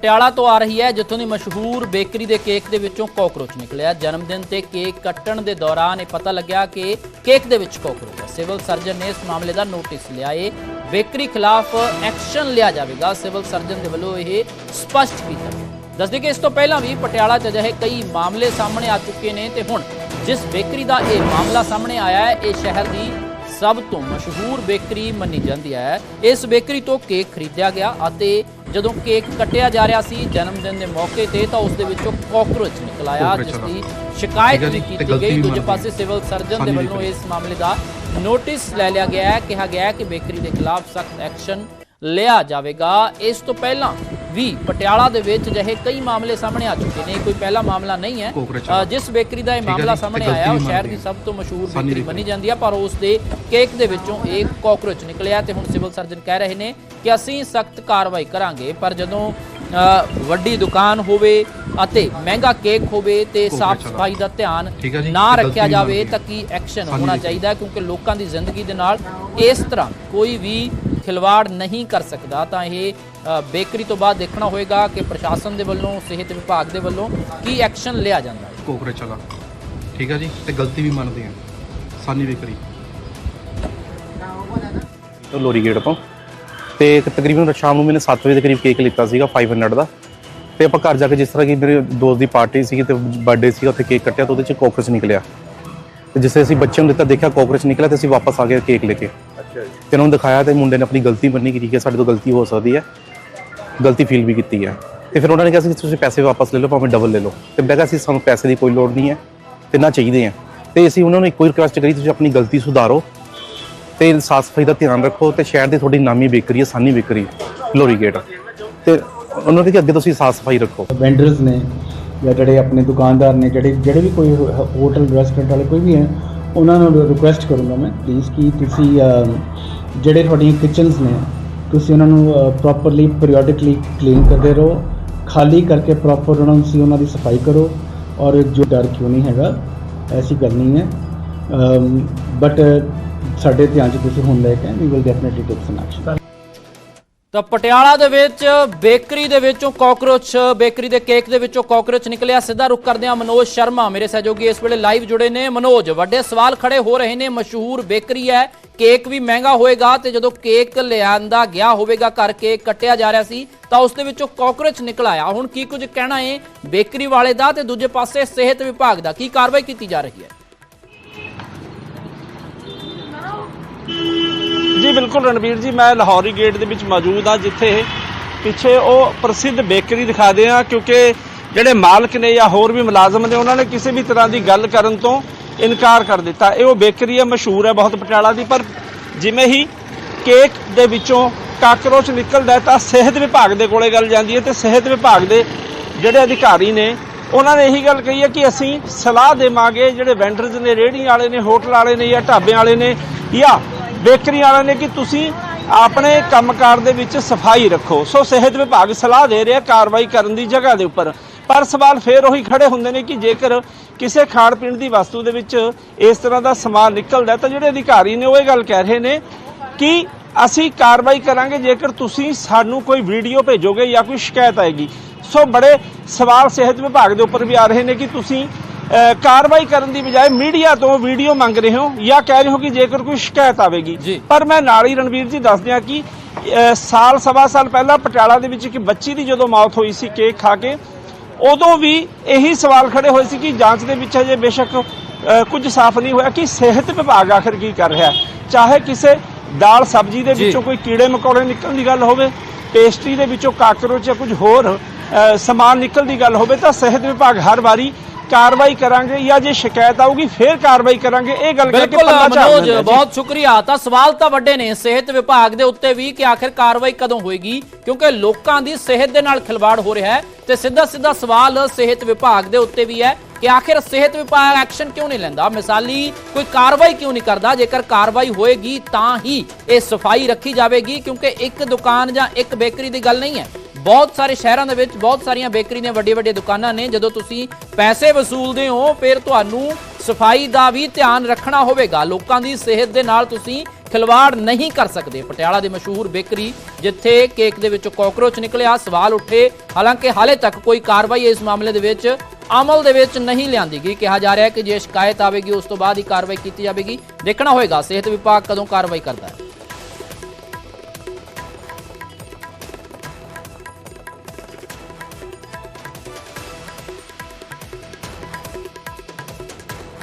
ਪਟਿਆਲਾ ਤੋਂ ਆ ਰਹੀ ਹੈ, ਜਿੱਥੋਂ ਦੀ ਮਸ਼ਹੂਰ ਬੇਕਰੀ ਦੇ ਕੇਕ ਦੇ ਵਿੱਚੋਂ ਕਾਕਰੋਚ ਨਿਕਲਿਆ। ਜਨਮ ਦਿਨ ਤੇ ਕੇਕ ਕੱਟਣ ਦੇ ਦੌਰਾਨ ਇਹ ਪਤਾ ਲੱਗਿਆ ਕਿ ਕੇਕ ਦੇ ਵਿੱਚ ਕਾਕਰੋਚ ਹੈ। ਸਿਵਲ ਸਰਜਨ ਨੇ ਇਸ ਮਾਮਲੇ ਦਾ ਨੋਟਿਸ ਲਿਆ ਏ। ਬੇਕਰੀ ਖਿਲਾਫ ਐਕਸ਼ਨ ਲਿਆ ਜਾਵੇਗਾ। ਸਿਵਲ ਸਰਜਨ ਦੇ ਵੱਲੋਂ ਇਹ ਸਪਸ਼ਟ ਕੀਤਾ ਗਿਆ। ਦੱਸਦੇ ਕਿ ਇਸ ਤੋਂ ਪਹਿਲਾਂ ਵੀ ਪਟਿਆਲਾ 'ਚ ਅਜਿਹੇ ਕਈ ਮਾਮਲੇ ਸਾਹਮਣੇ ਆ ਚੁੱਕੇ ਨੇ ਤੇ ਹੁਣ ਜਿਸ ਬੇਕਰੀ ਦਾ ਇਹ ਮਾਮਲਾ ਸਾਹਮਣੇ ਆਇਆ ਹੈ, ਇਹ ਸ਼ਹਿਰ ਦੀ ਸਭ ਤੋਂ ਮਸ਼ਹੂਰ ਬੇਕਰੀ ਮੰਨੀ ਜਾਂਦੀ ਹੈ ਇਸ ਬੇਕਰੀ ਤੋਂ ਕੇਕ ਖਰੀਦਿਆ ਗਿਆ ਅਤੇ ਜਦੋਂ ਕੇਕ ਕੱਟਿਆ ਜਾ ਰਿਹਾ ਸੀ ਜਨਮ ਦਿਨ ਦੇ ਮੌਕੇ ਤੇ ਤਾਂ ਉਸ ਦੇ ਵਿੱਚੋਂ ਕਾਕਰੋਚ ਨਿਕਲ ਆਇਆ ਜਿਸ। ਦੀ ਸ਼ਿਕਾਇਤ ਵੀ ਕੀਤੀ ਗਈ ਦੂਜੇ ਪਾਸੇ ਸਿਵਲ ਸਰਜਨ ਦੇ ਵੱਲੋਂ। ਇਸ ਮਾਮਲੇ ਦਾ ਨੋਟਿਸ ਲੈ ਲਿਆ ਗਿਆ ਹੈ ਕਿਹਾ ਗਿਆ ਹੈ ਕਿ ਬੇਕਰੀ ਦੇ ਖਿਲਾਫ ਸਖਤ ਐਕਸ਼ਨ ਲਿਆ ਜਾਵੇਗਾ। ਇਸ ਤੋਂ ਪਹਿਲਾਂ ਵੀ ਪਟਿਆਲਾ ਦੇ ਵਿੱਚ ਜਿਹੇ ਕਈ ਮਾਮਲੇ ਸਾਹਮਣੇ ਆ ਚੁੱਕੇ ਨੇ। ਕੋਈ ਪਹਿਲਾ ਮਾਮਲਾ ਨਹੀਂ ਹੈ। ਜਿਸ ਬੇਕਰੀ ਦਾ ਇਹ ਮਾਮਲਾ ਸਾਹਮਣੇ ਆਇਆ ਉਹ ਸ਼ਹਿਰ ਦੀ ਸਭ ਤੋਂ ਮਸ਼ਹੂਰ ਬੇਕਰੀ ਮੰਨੀ ਜਾਂਦੀ ਹੈ ਪਰ ਉਸ ਦੇ ਕੇਕ ਦੇ ਵਿੱਚੋਂ ਇੱਕ ਕਾਕਰੋਚ ਨਿਕਲਿਆ ਤੇ ਹੁਣ ਸਿਵਲ ਸਰਜਨ ਕਹਿ ਰਹੇ ਨੇ ਕਿ ਅਸੀਂ ਸਖਤ ਕਾਰਵਾਈ ਕਰਾਂਗੇ ਪਰ ਜਦੋਂ ਵੱਡੀ ਦੁਕਾਨ ਹੋਵੇ ਅਤੇ ਮਹਿੰਗਾ ਕੇਕ ਹੋਵੇ ਤੇ ਸਾਫ਼। ਸਫ਼ਾਈ ਦਾ ਧਿਆਨ ਨਾ ਰੱਖਿਆ ਜਾਵੇ ਤਾਂ ਕੀ ਐਕਸ਼ਨ ਸਾਨੂੰ ਹੋਣਾ। ਚਾਹੀਦਾ ਕਿਉਂਕਿ ਲੋਕਾਂ ਦੀ ਜ਼ਿੰਦਗੀ ਦੇ ਨਾਲ ਇਸ ਤਰ੍ਹਾਂ ਕੋਈ ਵੀ ਖਿਲਵਾੜ ਨਹੀਂ ਕਰ ਸਕਦਾ ਤਾਂ ਇਹ ਬੇਕਰੀ ਤੋਂ ਬਾਅਦ ਦੇਖਣਾ ਹੋਏਗਾ ਕਿ ਪ੍ਰਸ਼ਾਸਨ ਦੇ ਵੱਲੋਂ ਸਿਹਤ ਵਿਭਾਗ ਦੇ ਵੱਲੋਂ ਕੀ ਐਕਸ਼ਨ ਲਿਆ ਜਾਂਦਾ ਹੈ। ਕੋਕਰੇਚ ਵਾਲਾ। ਠੀਕ ਹੈ ਜੀ ਤੇ ਗਲਤੀ ਵੀ ਮੰਨਦੇ ਆ। ਸਾਨੀ ਵਿਕਰੀ ਤੋਂ ਲੋਰੀ ਗੇਟ ਤੋਂ। ਤੇ ਇੱਕ ਤਕਰੀਬਨ ਸ਼ਾਮ ਨੂੰ ਮੈंने 7 ਵਜੇ ਦੇ ਕਰੀਬ ਕੇਕ ਲਿੱਤਾ ਸੀਗਾ 500 ਦਾ। ਤੇ ਆਪਾਂ ਘਰ ਜਾ ਕੇ ਜਿਸ ਤਰ੍ਹਾਂ ਕਿ ਮੇਰੇ ਦੋਸਤ ਦੀ ਪਾਰਟੀ ਸੀਗੀ ਤੇ ਬਰਥਡੇ ਸੀਗਾ ਉੱਥੇ ਕੇਕ ਕੱਟਿਆ ਤਾਂ ਉਹਦੇ ਚ ਕੋਕਰੋਚ ਨਿਕਲਿਆ। ਤੇ ਜਿਸੇ ਅਸੀਂ ਬੱਚਿਆਂ ਨੂੰ ਦਿੱਤਾ ਦੇਖਿਆ ਕੋਕਰੋਚ ਨਿਕਲਿਆ ਤੇ ਅਸੀਂ ਵਾਪਸ ਆ ਗਏ ਕੇਕ ਲੈ ਕੇ। ਤੇ ਉਹਨਾਂ ਨੂੰ ਦਿਖਾਇਆ ਤੇ ਮੁੰਡੇ ਨੇ ਆਪਣੀ ਗਲਤੀ ਮੰਨੀ ਕਿ ਠੀਕ ਹੈ ਸਾਡੇ ਤੋਂ ਗਲਤੀ ਹੋ ਸਕਦੀ ਹੈ। ਗਲਤੀ ਫੀਲ ਵੀ ਕੀਤੀ ਹੈ। ਤੇ ਫਿਰ ਉਹਨਾਂ ਨੇ ਕਿਹਾ ਸੀ ਕਿ ਤੁਸੀਂ ਪੈਸੇ ਵਾਪਸ ਲੈ ਲਓ ਭਾਵੇਂ ਡਬਲ ਲੈ ਲਓ। ਤੇ ਮੈਂ ਕਿਹਾ ਸੀ ਸਾਨੂੰ ਪੈਸੇ ਦੀ ਕੋਈ ਲੋੜ ਨਹੀਂ ਹੈ ਤੇ ਨਾ ਚਾਹੀਦੇ ਆ ਤੇ ਅਸੀਂ ਉਹਨਾਂ ਨੂੰ ਇੱਕੋ ਹੀ ਰਿਕੁਐਸਟ ਕਰੀ ਤੁਸੀਂ ਆਪਣੀ ਗਲਤੀ ਸੁਧਾਰੋ। ਤੇ ਸਾਫ਼ ਸਫ਼ਾਈ ਦਾ ਧਿਆਨ ਰੱਖੋ ਤੇ ਸ਼ਹਿਰ ਦੀ ਤੁਹਾਡੀ ਨਾਮੀ ਬੇਕਰੀ ਹੈ ਸਾਨੀ ਬੇਕਰੀ ਲੋਰੀ ਗੇਟ। ਤੇ ਉਹਨਾਂ ਨੇ ਕਿ ਅੱਗੇ ਤੁਸੀਂ ਸਾਫ਼ ਸਫ਼ਾਈ ਰੱਖੋ। ਵੈਂਡਰਸ ਨੇ ਜਾਂ ਜਿਹੜੇ ਆਪਣੇ ਦੁਕਾਨਦਾਰ ਨੇ ਜਿਹੜੇ ਜਿਹੜੇ ਵੀ ਕੋਈ ਹੋਟਲ ਰੈਸਟੋਰੈਂਟ ਵਾਲੇ ਕੋਈ ਵੀ ਹੈ ਉਹਨਾਂ ਨੂੰ ਰਿਕੁਐਸਟ ਕਰੂੰਗਾ ਮੈਂ ਪਲੀਜ਼ ਕਿ ਤੁਸੀਂ ਜਿਹੜੇ ਤੁਹਾਡੀਆਂ ਕਿਚਨਸ ਨੇ, ਤੁਸੀਂ ਉਹਨਾਂ ਨੂੰ ਪ੍ਰੋਪਰਲੀ ਪੀਰੀਓਡਿਕਲੀ ਕਲੀਨ ਕਰਦੇ ਰਹੋ, ਖਾਲੀ ਕਰਕੇ ਪ੍ਰੋਪਰ ਉਹਨਾਂ ਨੂੰ ਉਹਨਾਂ ਦੀ ਸਫ਼ਾਈ ਕਰੋ, ਔਰ ਜੋ ਡਰ ਕਿਉਂ ਨਹੀਂ ਹੈਗਾ, ਐਸੀ ਗੱਲ ਨਹੀਂ ਹੈ। ਬਟ ਸਾਡੇ ਧਿਆਨ 'ਚ ਤੁਸੀਂ ਹੁਣ ਲੈ ਕੇ ਵੀ will definitely take some action ਤਾਂ ਪਟਿਆਲਾ ਦੇ ਵਿੱਚ, ਬੇਕਰੀ ਦੇ ਵਿੱਚੋਂ ਕਾਕਰੋਚ, ਬੇਕਰੀ ਦੇ ਕੇਕ ਦੇ ਵਿੱਚੋਂ ਕਾਕਰੋਚ ਨਿਕਲਿਆ। ਸਿੱਧਾ ਰੁਕ ਕਰਦੇ ਹਾਂ ਮਨੋਜ ਸ਼ਰਮਾ ਮੇਰੇ ਸਹਿਯੋਗੀ ਇਸ ਵੇਲੇ ਲਾਈਵ ਜੁੜੇ ਨੇ। ਮਨੋਜ, ਵੱਡੇ ਸਵਾਲ ਖੜੇ ਹੋ ਰਹੇ ਨੇ। ਮਸ਼ਹੂਰ ਬੇਕਰੀ ਹੈ। ਕੇਕ ਵੀ ਮਹਿੰਗਾ ਹੋਏਗਾ ਤੇ ਜਦੋਂ ਕੇਕ ਲਿਆਂਦਾ ਗਿਆ ਹੋਵੇਗਾ ਘਰ, ਕੇਕ ਕੱਟਿਆ ਜਾ ਰਿਹਾ ਸੀ, ਤਾਂ ਉਸ ਦੇ ਵਿੱਚੋਂ ਕਾਕਰੋਚ ਨਿਕਲ ਆਇਆ। ਹੁਣ ਕੀ ਕੁਝ ਕਹਿਣਾ ਹੈ ਬੇਕਰੀ ਵਾਲੇ ਦਾ ਤੇ ਦੂਜੇ ਪਾਸੇ ਸਿਹਤ ਵਿਭਾਗ ਦਾ? ਕੀ ਕਾਰਵਾਈ ਕੀਤੀ ਜਾ ਰਹੀ ਹੈ? ਜੀ, ਬਿਲਕੁਲ ਰਣਵੀਰ ਜੀ, ਮੈਂ ਲਾਹੌਰੀ ਗੇਟ ਦੇ ਵਿੱਚ ਮੌਜੂਦ ਹਾਂ, ਜਿੱਥੇ ਪਿੱਛੇ ਉਹ ਪ੍ਰਸਿੱਧ ਬੇਕਰੀ ਦਿਖਾਦੇ ਆ ਕਿਉਂਕਿ ਜਿਹੜੇ ਮਾਲਕ ਨੇ ਜਾਂ ਹੋਰ ਵੀ ਮੁਲਾਜ਼ਮ ਨੇ, ਉਹਨਾਂ ਨੇ ਕਿਸੇ ਵੀ ਤਰ੍ਹਾਂ ਦੀ ਗੱਲ ਕਰਨ ਤੋਂ ਇਨਕਾਰ ਕਰ ਦਿੱਤਾ। ਇਹ ਉਹ ਬੇਕਰੀ ਹੈ, ਮਸ਼ਹੂਰ ਹੈ, ਬਹੁਤ ਪਟਿਆਲਾ ਦੀ, ਪਰ ਜਿਵੇਂ ਹੀ ਕੇਕ ਦੇ ਵਿੱਚੋਂ ਕਾਕਰੋਚ ਨਿਕਲਦਾ ਤਾਂ ਸਿਹਤ ਵਿਭਾਗ ਦੇ ਕੋਲੇ ਗੱਲ ਜਾਂਦੀ ਹੈ ਤੇ ਸਿਹਤ ਵਿਭਾਗ ਦੇ ਜਿਹੜੇ ਅਧਿਕਾਰੀ ਨੇ, ਉਹਨਾਂ ਨੇ ਇਹੀ ਗੱਲ ਕਹੀ ਹੈ ਕਿ ਅਸੀਂ ਸਲਾਹ ਦੇਵਾਂਗੇ, ਜਿਹੜੇ ਵੈਂਡਰਸ ਨੇ ਰੇਹੜੀ ਵਾਲੇ ਨੇ, ਹੋਟਲ ਵਾਲੇ ਨੇ ਜਾਂ ਢਾਬਿਆਂ ਵਾਲੇ ਨੇ, ਜਾਂ ਬੇਕਰੀ ਵਾਲਿਆਂ ਨੇ ਕਿ ਤੁਸੀਂ ਆਪਣੇ ਕੰਮਕਾਰ ਦੇ ਵਿੱਚ ਸਫ਼ਾਈ ਰੱਖੋ। ਸੋ ਸਿਹਤ ਵਿਭਾਗ ਸਲਾਹ ਦੇ ਰਿਹਾ ਕਾਰਵਾਈ ਕਰਨ ਦੀ ਜਗ੍ਹਾ ਦੇ ਉੱਪਰ। ਪਰ ਸਵਾਲ ਫੇਰ ਉਹੀ ਖੜੇ ਹੁੰਦੇ ਨੇ ਕਿ ਜੇਕਰ ਕਿਸੇ ਖਾਣ ਪੀਣ ਦੀ ਵਸਤੂ ਦੇ ਵਿੱਚ ਇਸ ਤਰ੍ਹਾਂ ਦਾ ਸਮਾਨ ਨਿਕਲਦਾ ਤਾਂ ਜਿਹੜੇ ਅਧਿਕਾਰੀ ਨੇ ਉਹ ਇਹ ਗੱਲ ਕਹਿ ਰਹੇ ਨੇ ਕਿ ਅਸੀਂ ਕਾਰਵਾਈ ਕਰਾਂਗੇ ਜੇਕਰ ਤੁਸੀਂ ਸਾਨੂੰ ਕੋਈ ਵੀਡੀਓ ਭੇਜੋਗੇ ਜਾਂ ਕੋਈ ਸ਼ਿਕਾਇਤ ਆਏਗੀ। ਸੋ ਬੜੇ ਸਵਾਲ ਸਿਹਤ ਵਿਭਾਗ ਦੇ ਉੱਪਰ ਵੀ ਆ ਰਹੇ ਨੇ ਕਿ ਤੁਸੀਂ ਕਾਰਵਾਈ ਕਰਨ ਦੀ ਬਜਾਏ ਮੀਡੀਆ ਤੋਂ ਵੀਡੀਓ ਮੰਗ ਰਹੇ ਹੋ ਜਾਂ ਕਹਿ ਰਹੇ ਹੋ ਕਿ ਜੇਕਰ ਕੋਈ ਸ਼ਿਕਾਇਤ ਆਵੇਗੀ। ਪਰ ਮੈਂ ਨਾਲ ਹੀ ਰਣਵੀਰ ਜੀ ਦੱਸ ਦਿਆਂ ਕਿ ਸਾਲ ਸਵਾ ਸਾਲ ਪਹਿਲਾਂ ਪਟਿਆਲਾ ਦੇ ਵਿੱਚ ਇੱਕ ਬੱਚੀ ਦੀ ਜਦੋਂ ਮੌਤ ਹੋਈ ਸੀ ਕੇਕ ਖਾ ਕੇ ਉਦੋਂ ਵੀ ਇਹੀ ਸਵਾਲ ਖੜੇ ਹੋਏ ਸੀ ਕਿ ਜਾਂਚ ਦੇ ਵਿੱਚ ਅਜੇ ਬੇਸ਼ੱਕ ਕੁਝ ਸਾਫ਼ ਨਹੀਂ ਹੋਇਆ ਕਿ ਸਿਹਤ ਵਿਭਾਗ ਆਖਰ ਕੀ ਕਰ ਰਿਹਾ ਚਾਹੇ ਕਿਸੇ ਦਾਲ ਸਬਜ਼ੀ ਦੇ। ਵਿੱਚੋਂ ਕੋਈ ਕੀੜੇ ਮਕੌੜੇ ਨਿਕਲਣ ਦੀ ਗੱਲ ਹੋਵੇ ਪੇਸਟਰੀ ਦੇ ਵਿੱਚੋਂ ਕਾਕਰੋਚ ਜਾਂ ਕੁਝ ਹੋਰ ਸਮਾਨ ਨਿਕਲ ਦੀ ਗੱਲ ਹੋਵੇ ਤਾਂ ਸਿਹਤ ਵਿਭਾਗ ਹਰ ਵਾਰੀ ਕਾਰਵਾਈ ਕਰਾਂਗੇ ਜਾਂ ਜੇ ਸ਼ਿਕਾਇਤ ਆਊਗੀ ਫਿਰ ਕਾਰਵਾਈ ਕਰਾਂਗੇ। ਇਹ ਗੱਲ ਕਹਿ ਕੇ ਬਿਲਕੁਲ ਮਨੋਜ। ਬਹੁਤ ਸ਼ੁਕਰੀਆ। ਤਾਂ ਸਵਾਲ ਤਾਂ ਵੱਡੇ ਨੇ। ਸਿਹਤ ਵਿਭਾਗ ਦੇ ਉੱਤੇ ਵੀ ਕਿ ਆਖਿਰ ਕਾਰਵਾਈ ਕਦੋਂ ਹੋਏਗੀ ਕਿਉਂਕਿ ਲੋਕਾਂ ਦੀ ਸਿਹਤ ਦੇ ਨਾਲ ਖਿਲਵਾੜ ਹੋ ਰਿਹਾ ਹੈ ਤੇ ਸਿੱਧਾ ਸਿੱਧਾ ਸਵਾਲ ਸਿਹਤ ਵਿਭਾਗ ਦੇ ਉੱਤੇ ਵੀ ਹੈ ਕਿ ਆਖਿਰ ਸਿਹਤ ਵਿਭਾਗ ਐਕਸ਼ਨ ਕਿਉਂ ਨਹੀਂ ਲੈਂਦਾ? ਮਿਸਾਲੀ ਕੋਈ ਕਾਰਵਾਈ ਕਿਉਂ ਨਹੀਂ ਕਰਦਾ? ਜੇਕਰ ਕਾਰਵਾਈ ਹੋਏਗੀ ਤਾਂ ਹੀ ਇਹ ਸਫ਼ਾਈ ਰੱਖੀ ਜਾਵੇਗੀ ਕਿਉਂਕਿ ਇੱਕ ਦੁਕਾਨ ਜਾਂ ਇੱਕ ਬੇਕਰੀ ਦੀ ਗੱਲ ਨਹੀਂ ਹੈ। ਬਹੁਤ ਸਾਰੇ ਸ਼ਹਿਰਾਂ ਦੇ ਵਿੱਚ ਬਹੁਤ ਸਾਰੀਆਂ ਬੇਕਰੀ ਨੇ ਵੱਡੀ ਵੱਡੀ ਦੁਕਾਨਾਂ ਨੇ। ਜਦੋਂ ਤੁਸੀਂ ਪੈਸੇ ਵਸੂਲਦੇ ਹੋ, ਫਿਰ ਤੁਹਾਨੂੰ ਸਫ਼ਾਈ ਦਾ ਵੀ ਧਿਆਨ ਰੱਖਣਾ ਹੋਵੇਗਾ। ਲੋਕਾਂ ਦੀ ਸਿਹਤ ਦੇ ਨਾਲ ਤੁਸੀਂ ਖਿਲਵਾੜ ਨਹੀਂ ਕਰ ਸਕਦੇ। ਪਟਿਆਲਾ ਦੇ ਮਸ਼ਹੂਰ ਬੇਕਰੀ, ਜਿੱਥੇ ਕੇਕ ਦੇ ਵਿੱਚੋਂ ਕਾਕਰੋਚ ਨਿਕਲਿਆ, ਸਵਾਲ ਉੱਠੇ। ਹਾਲਾਂਕਿ ਹਾਲੇ ਤੱਕ ਕੋਈ ਕਾਰਵਾਈ ਇਸ ਮਾਮਲੇ ਦੇ ਵਿੱਚ ਅਮਲ ਦੇ ਵਿੱਚ ਨਹੀਂ ਲਿਆਂਦੀ ਗਈ। ਕਿਹਾ ਜਾ ਰਿਹਾ ਹੈ ਕਿ ਜੇ ਸ਼ਿਕਾਇਤ ਆਵੇਗੀ, ਉਸ ਤੋਂ ਬਾਅਦ ਹੀ ਕਾਰਵਾਈ ਕੀਤੀ ਜਾਵੇਗੀ। ਦੇਖਣਾ ਹੋਏਗਾ, ਸਿਹਤ ਵਿਭਾਗ ਕਦੋਂ ਕਾਰਵਾਈ ਕਰਦਾ ਹੈ।